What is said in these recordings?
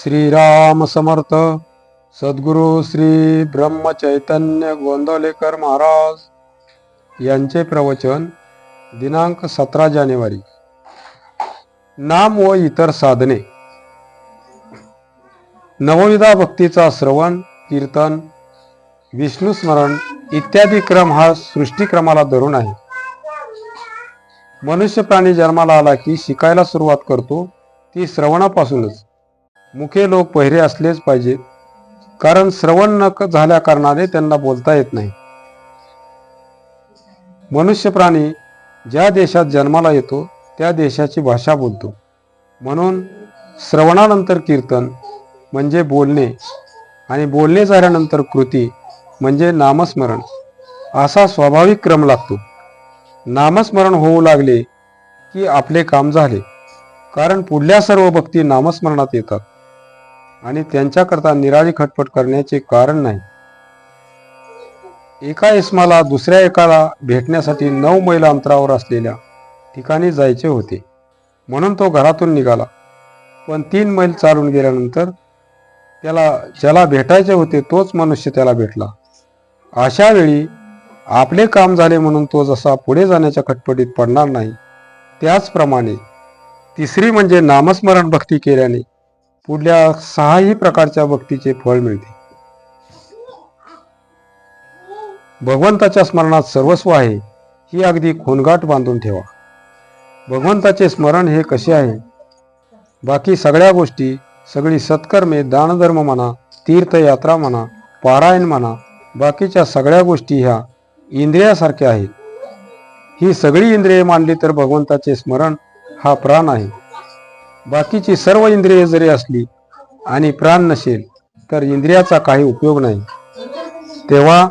श्रीराम समर्थ। सद्गुरू श्री ब्रह्म चैतन्य गोंदवलेकर महाराज यांचे प्रवचन दिनांक सतरा जानेवारी. नाम व इतर साधने. नवविधा भक्तीचा श्रवण कीर्तन विष्णू स्मरण इत्यादी क्रम हा सृष्टीक्रमाला धरून आहे. मनुष्य प्राणी जन्माला आला की शिकायला सुरुवात करतो ती श्रवणापासूनच. मुखे लोक पहिरे असलेच पाहिजेत कारण श्रवण न झाल्या कारणाने त्यांना बोलता येत नाही. मनुष्य प्राणी ज्या देशात जन्माला येतो त्या देशाची भाषा बोलतो. म्हणून श्रवणानंतर कीर्तन म्हणजे बोलणे आणि बोलणे झाल्यानंतर कृती म्हणजे नामस्मरण. असा स्वाभाविक क्रम लागतो. नामस्मरण होऊ लागले की आपले काम झाले. कारण पुढल्या सर्व भक्ती नामस्मरणात येतात. आणि त्यांच्याकरता निराळी खटपट करण्याचे कारण नाही. एका इस्माला दुसऱ्या एकाला भेटण्यासाठी नऊ मैल अंतरावर असलेल्या ठिकाणी जायचे होते. म्हणून तो घरातून निघाला. पण तीन मैल चालून गेल्यानंतर त्याला ज्याला भेटायचे होते तोच मनुष्य त्याला भेटला. अशा वेळी आपले काम झाले म्हणून तो जसा पुढे जाण्याच्या खटपटीत पडणार नाही. त्याचप्रमाणे तिसरी म्हणजे नामस्मरण भक्ती केल्याने पुढल्या सहाही प्रकारच्या भक्तीचे फळ मिळते. भगवंताच्या स्मरणात सर्वस्व आहे ही अगदी खोनगाट बांधून ठेवा. भगवंताचे स्मरण हे कसे आहे? बाकी सगळ्या गोष्टी सगळी सत्कर्मे दानधर्म म्हणा तीर्थयात्रा म्हणा पारायण म्हणा बाकीच्या सगळ्या गोष्टी ह्या इंद्रियासारख्या आहेत. ही सगळी इंद्रिये मानली तर भगवंताचे स्मरण हा प्राण आहे. बाकीची सर्व इंद्रिये जरी असली आणि प्राण नसेल तर इंद्रियाचा काही उपयोग नाही. तेव्हा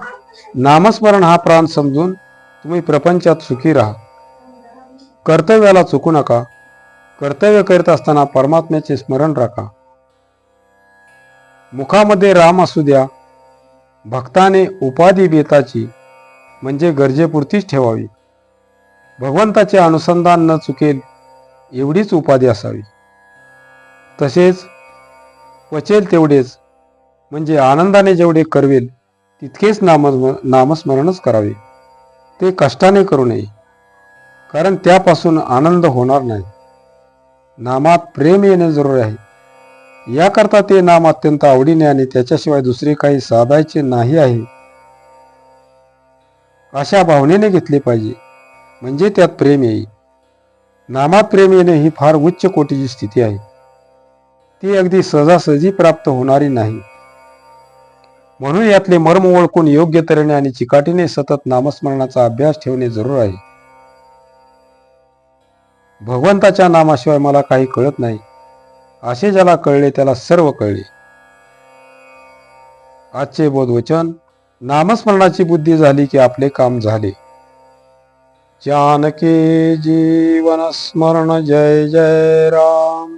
नामस्मरण हा प्राण समजून तुम्ही प्रपंचात सुखी राहा. कर्तव्याला चुकू नका. कर्तव्य करीत असताना परमात्म्याचे स्मरण राखा. मुखामध्ये राम असू द्या. भक्ताने उपाधी बेताची म्हणजे गरजेपुरतीच ठेवावी. भगवंताचे अनुसंधान न चुकेल एवढीच उपाधी असावी. तसेच पचेल तेवढेच म्हणजे आनंदाने जेवढे करवेल तितकेच नाम नामस्मरणच करावे. ते कष्टाने करू नये कारण त्यापासून आनंद होणार नाही. नामात प्रेम येणे जरूर आहे. याकरता ते नाम अत्यंत आवडीने आणि त्याच्याशिवाय दुसरे काही साधायचे नाही आहे. अशा भावनेने घेतले पाहिजे म्हणजे त्यात प्रेम येईल. नामात प्रेम येणे ही फार उच्च कोटीची स्थिती आहे. ती अगदी सहजासहजी प्राप्त होणारी नाही. म्हणून यातले मर्म ओळखून योग्य तऱ्हेने आणि चिकाटीने सतत नामस्मरणाचा अभ्यास ठेवणे जरूर आहे. भगवंताच्या नामाशिवाय मला काही कळत नाही. असे ज्याला कळले त्याला सर्व कळले. आजचे बोधवचन नामस्मरणाची बुद्धी झाली की आपले काम झाले. जानके जीवन स्मरण जय जय राम.